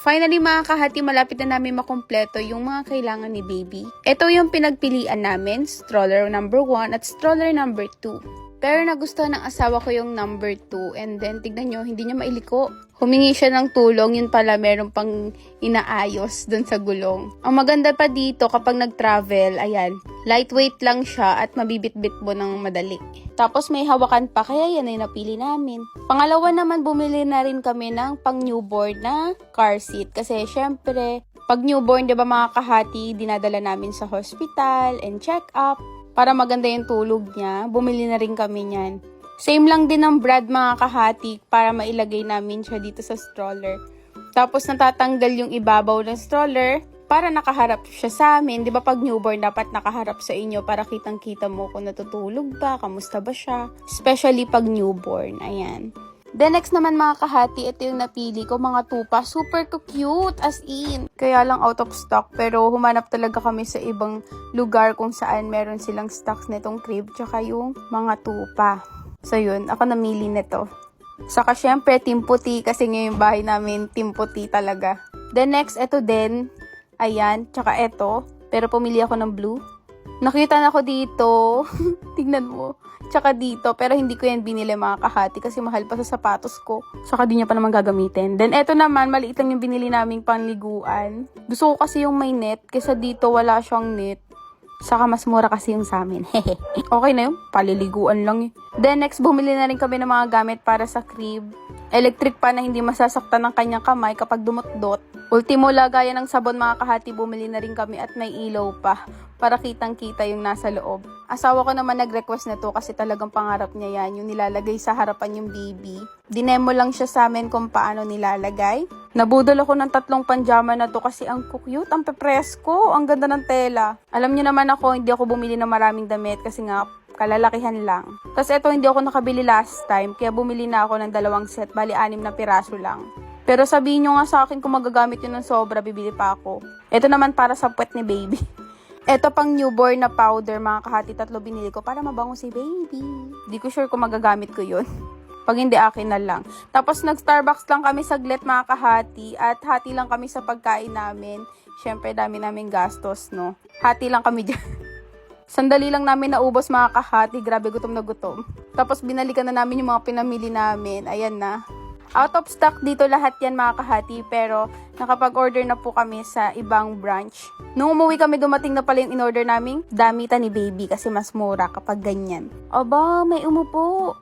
Finally mga kahati, malapit na namin makumpleto yung mga kailangan ni baby. Ito yung pinagpilian namin, stroller number 1 at stroller number 2. Pero nagustuhan ng asawa ko yung number 2 and then tignan nyo, hindi niya mailiko. Humingi siya ng tulong, yun pala meron pang inaayos dun sa gulong. Ang maganda pa dito kapag nag-travel, ayan, lightweight lang siya at mabibit-bit mo ng madali. Tapos may hawakan pa, kaya yan ay napili namin. Pangalawa naman, bumili na rin kami ng pang newborn na car seat. Kasi syempre, pag newborn, di ba mga kahati, dinadala namin sa hospital and check up para maganda yung tulog niya. Bumili na rin kami niyan. Same lang din ng brad mga kahati para mailagay namin siya dito sa stroller. Tapos natatanggal yung ibabaw ng stroller para nakaharap siya sa amin. Di ba pag newborn dapat nakaharap sa inyo para kitang-kita mo kung natutulog ba, kamusta ba siya. Especially pag newborn. Ayan. Then next naman mga kahati, ito yung napili ko, mga tupa. Super to cute, as in. Kaya lang out of stock, pero humanap talaga kami sa ibang lugar kung saan meron silang stocks nitong crib, tsaka yung mga tupa. So yun, ako namili nito. Saka syempre, team puti, kasi ngayon bahay namin, team puti talaga. Then next, ito din. Ayan, tsaka ito. Pero pumili ako ng blue. Nakita na ako dito. Tignan mo. Tsaka dito. Pero hindi ko yan binili mga kahati kasi mahal pa sa sapatos ko. Saka di niya pa naman gagamitin. Then eto naman, maliit lang yung binili naming panliguan. Gusto ko kasi yung may net. Kesa dito wala siyang net. Saka mas mura kasi yung sa amin. okay na yun. Paliliguan lang. Then next, bumili na rin kami ng mga gamit para sa crib. Electric pa na hindi masasaktan ng kanyang kamay kapag dumot-dot. Ultimo lagayan ng sabon mga kahati, bumili na rin kami at may ilaw pa para kitang-kita yung nasa loob. Asawa ko naman nag-request na to kasi talagang pangarap niya yan, yung nilalagay sa harapan yung baby. Dinemo lang siya sa amin kung paano nilalagay. Nabudol ako ng tatlong panjama na to kasi ang cute, ang pepresko, ang ganda ng tela. Alam niyo naman ako, hindi ako bumili ng maraming damit kasi nga kalalakihan lang. Tapos eto, hindi ako nakabili last time, kaya bumili na ako ng dalawang set, bali anim na piraso lang. Pero sabihin nyo nga sa akin kung magagamit yun ng sobra, bibili pa ako. Ito naman para sa puwet ni baby. Ito pang newborn na powder, mga kahati tatlo binili ko para mabango si baby. Di ko sure kung magagamit ko yun. Pag hindi akin na lang. Tapos nag-Starbucks lang kami saglit mga kahati at hati lang kami sa pagkain namin. Siyempre dami namin gastos, no? Hati lang kami dyan. Sandali lang namin naubos mga kahati. Grabe gutom na gutom. Tapos binalikan na namin yung mga pinamili namin. Ayan na. Out of stock dito lahat yan mga kahati pero nakapag-order na po kami sa ibang branch. Nung umuwi kami dumating na pala yung in-order naming damitan ni baby kasi mas mura kapag ganyan. Aba, may umupo.